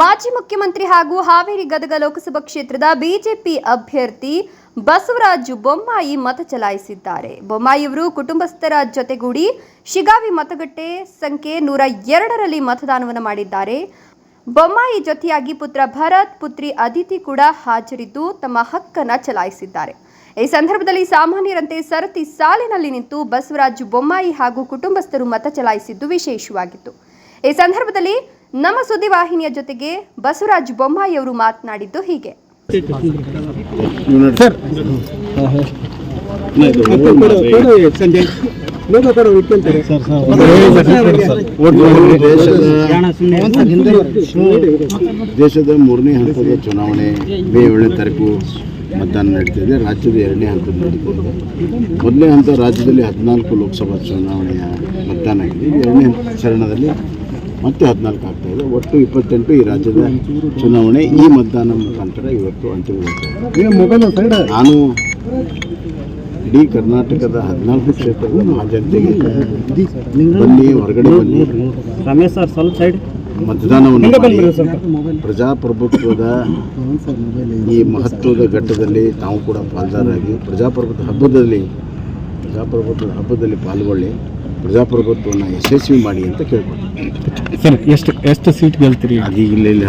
ಮಾಜಿ ಮುಖ್ಯಮಂತ್ರಿ ಹಾಗೂ ಹಾವೇರಿ ಗದಗ ಲೋಕಸಭಾ ಕ್ಷೇತ್ರದ ಬಿಜೆಪಿ ಅಭ್ಯರ್ಥಿ ಬಸವರಾಜು ಬೊಮ್ಮಾಯಿ ಮತ ಚಲಾಯಿಸಿದ್ದಾರೆ. ಬೊಮ್ಮಾಯಿಯವರು ಕುಟುಂಬಸ್ಥರ ಜೊತೆಗೂಡಿ ಶಿಗಾವಿ ಮತಗಟ್ಟೆ ಸಂಖ್ಯೆ ನೂರ ಎರಡರಲ್ಲಿ ಮತದಾನವನ್ನು ಮಾಡಿದ್ದಾರೆ. ಬೊಮ್ಮಾಯಿ ಜೊತೆಯಾಗಿ ಪುತ್ರ ಭರತ್, ಪುತ್ರಿ ಅದಿತಿ ಕೂಡ ಹಾಜರಿದ್ದು ತಮ್ಮ ಹಕ್ಕನ್ನು ಚಲಾಯಿಸಿದ್ದಾರೆ. ಈ ಸಂದರ್ಭದಲ್ಲಿ ಸಾಮಾನ್ಯರಂತೆ ಸರತಿ ಸಾಲಿನಲ್ಲಿ ನಿಂತು ಬಸವರಾಜು ಬೊಮ್ಮಾಯಿ ಹಾಗೂ ಕುಟುಂಬಸ್ಥರು ಮತ ಚಲಾಯಿಸಿದ್ದು ವಿಶೇಷವಾಗಿತ್ತು. ಈ ಸಂದರ್ಭದಲ್ಲಿ ನಮ್ಮ ಸುದ್ದಿವಾಹಿನಿಯ ಜೊತೆಗೆ ಬಸವರಾಜ್ ಬೊಮ್ಮಾಯಿ ಅವರು ಮಾತನಾಡಿದ್ದು ಹೀಗೆ. ದೇಶದ ಮೂರನೇ ಹಂತದ ಚುನಾವಣೆ ಮೇ ಏಳನೇ ತಾರೀಕು ಮತದಾನ ನಡೀತಿದೆ ರಾಜ್ಯದ ಎರಡನೇ ಹಂತದ ನಡೀತಾ ಇದೆ ಮೊದಲನೇ ಹಂತ ರಾಜ್ಯದಲ್ಲಿ ಹದಿನಾಲ್ಕು ಲೋಕಸಭಾ ಚುನಾವಣೆಯ ಮತದಾನ ಆಗಿದೆ. ಎರಡನೇ ಹಂತ ಚರಣದಲ್ಲಿ ಮತ್ತೆ ಹದಿನಾಲ್ಕು ಆಗ್ತಾ ಇದೆ. ಒಟ್ಟು ಇಪ್ಪತ್ತೆಂಟು ಈ ರಾಜ್ಯದ ಚುನಾವಣೆ ಈ ಮತದಾನ ಮುಖಾಂತರ ಇವತ್ತು ಸೈಡ್ ನಾನು ಇಡೀ ಕರ್ನಾಟಕದ ಹದಿನಾಲ್ಕು ಕ್ಷೇತ್ರದ ಜನತೆಗೆ ಬನ್ನಿ ಹೊರಗಡೆ ಬನ್ನಿ. ರಮೇಶ್ ಸರ್ ಸ್ವಲ್ಪ ಸೈಡ್ ಮತದಾನವನ್ನು ಪ್ರಜಾಪ್ರಭುತ್ವದ ಈ ಮಹತ್ವದ ಘಟ್ಟದಲ್ಲಿ ತಾವು ಕೂಡ ಪಾಲ್ದಾರಾಗಿ ಪ್ರಜಾಪ್ರಭುತ್ವ ಹಬ್ಬದಲ್ಲಿ ಪ್ರಜಾಪ್ರಭುತ್ವದ ಹಬ್ಬದಲ್ಲಿ ಪಾಲ್ಗೊಳ್ಳಿ. ಪ್ರಜಾಪ್ರಭುತ್ವವನ್ನು ಯಶಸ್ವಿ ಮಾಡಿ ಅಂತ ಕೇಳ್ಕೊಳ್ತೀನಿ ಸರ್ ಎಷ್ಟು ಎಷ್ಟು ಸೀಟ್ ಗೆಲ್ತೀರಿ? ಅದು ಇಲ್ಲ ಇಲ್ಲಿ